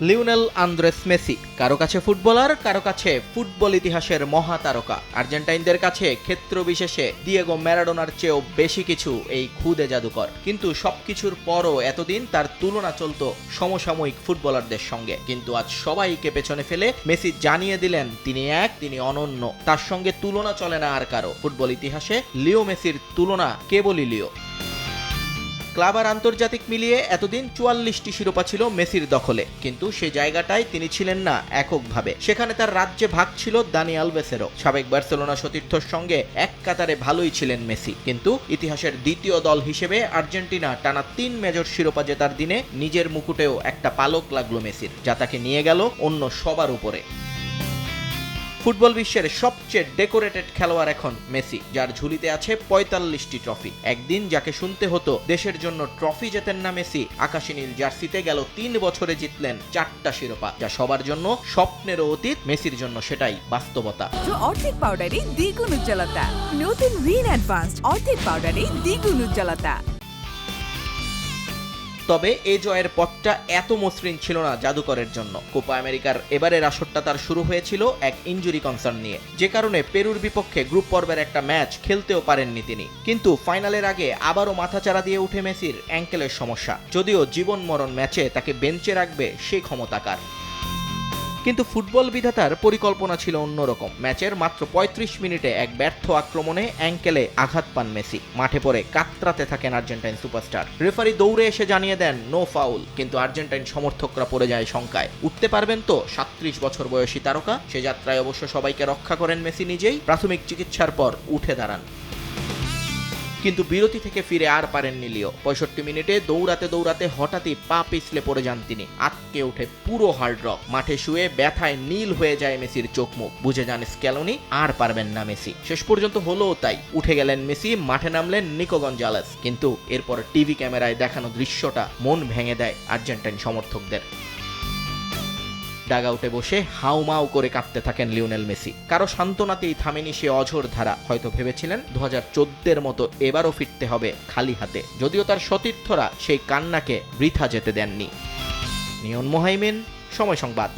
Lionel Andres Messi, কারও কাছে footballer, কারও কাছে ফুটবল ইতিহাসের মহাতারকা। আর্জেন্টাইনদের কাছে ক্ষেত্র বিশেষে দিয়েগো ম্যারাডোনার চেয়েও বেশি কিছু এই খুদে জাদুকর। কিন্তু সবকিছুর পরও এতদিন তার তুলনা চলত সমসাময়িক ফুটবলারদের সঙ্গে। কিন্তু আজ সবাইকে পেছনে ফেলে মেসি জানিয়ে দিলেন, তিনি এক, তিনি অনন্য। তার সঙ্গে তুলনা চলে না আর কারও। ফুটবল ইতিহাসে লিও মেসির তুলনা কেবলই লিও। ক্লাব আর আন্তর্জাতিক মিলিয়ে এতদিন চুয়াল্লিশটি শিরোপা ছিল মেসির দখলে। কিন্তু সে জায়গাটায় তিনি ছিলেন না এককভাবে। সেখানে তার রাজ্যে ভাগ ছিল দানি আলভেসেরও। সাবেক বার্সেলোনা সতীর্থর সঙ্গে এক কাতারে ভালোই ছিলেন মেসি। কিন্তু ইতিহাসের দ্বিতীয় দল হিসেবে আর্জেন্টিনা টানা তিন মেজর শিরোপা জেতার দিনে নিজের মুকুটেও একটা পালক লাগল মেসির, যা তাকে নিয়ে গেল অন্য সবার উপরে। ফুটবল বিশ্বের সবচেয়ে ডেকোরেটেড খেলোয়াড় এখন মেসি, যার ঝুলিতে আছে পঁয়তাল্লিশটি ট্রফি। একদিন যাকে শুনতে হতো, দেশের জন্য ট্রফি জেতেন না মেসি, আকাশী নীল জার্সিতে গেল তিন বছরে জিতলেন চারটা শিরোপা, যা সবার জন্য স্বপ্নেরও অতীত, মেসির জন্য সেটাই বাস্তবতা। অর্ধেক পাউডারে দ্বিগুণ উজ্জ্বলতা। নতুন রিন অ্যাডভান্সড অর্ধেক পাউডারে দ্বিগুণ উজ্জ্বলতা। তবে এ জয়ের পথটা এত মসৃণ ছিল না জাদুকরের জন্য। কোপা আমেরিকার এবারের আসরটা তার শুরু হয়েছিল এক ইঞ্জুরি কনসার্ন নিয়ে। যে কারণে পেরুর বিপক্ষে গ্রুপ পর্বের একটা ম্যাচ খেলতেও পারেননি তিনি। কিন্তু ফাইনালের আগে আবারও মাথাচাড়া দিয়ে উঠে মেসির অ্যাঙ্কেলের সমস্যা। যদিও জীবন মরণ ম্যাচে তাকে বেঞ্চে রাখবে সেই ক্ষমতাকার কিন্তু ফুটবল বিধাতার পরিকল্পনা ছিল অন্যরকম। ম্যাচের মাত্র ৩৫ মিনিটে এক ব্যর্থ আক্রমণে অ্যাঙ্কেলে আঘাত পান মেসি। মাঠে পড়ে কাতরাতে থাকেন আর্জেন্টাইন সুপারস্টার। রেফারি দৌড়ে এসে জানিয়ে দেন, নো ফাউল। কিন্তু আর্জেন্টাইন সমর্থকরা পড়ে যায় শঙ্কায়। উঠতে পারবেন তো সাত্রিশ বছর বয়সী তারকা? সে যাত্রায় অবশ্য সবাইকে রক্ষা করেন মেসি নিজেই। প্রাথমিক চিকিৎসার পর উঠে দাঁড়ান। কিন্তু বিরতি থেকে ফিরে আর পারেননি লিও। পঁয়ষট্টি মিনিটে দৌড়াতে দৌড়াতে হঠাৎই পা পিছলে পড়ে যান তিনি। আটকে উঠে পুরো হার্ড রক মাঠে শুয়ে ব্যথায় নীল হয়ে যায় মেসির চোখ মুখ। বুঝে যান স্ক্যালোনি, আর পারবেন না মেসি। শেষ পর্যন্ত হলোও তাই। উঠে গেলেন মেসি, মাঠে নামলেন নিকো গঞ্জালেস। কিন্তু এরপর টিভি ক্যামেরায় দেখানো দৃশ্যটা মন ভেঙে দেয় আর্জেন্টাইন সমর্থকদের। ডাগাউটে বসে হাউমাউ করে কাঁপতে থাকেন লিওনেল মেসি। কারও সান্ত্বনাতেই থামেনি সে অঝোর ধারা। হয়তো ভেবেছিলেন দু হাজার মতো এবারও ফিরতে হবে খালি হাতে। যদিও তার সতীর্থরা সেই কান্নাকে বৃথা যেতে দেননি। নিয়ন মোহাইমেন, সময় সংবাদ।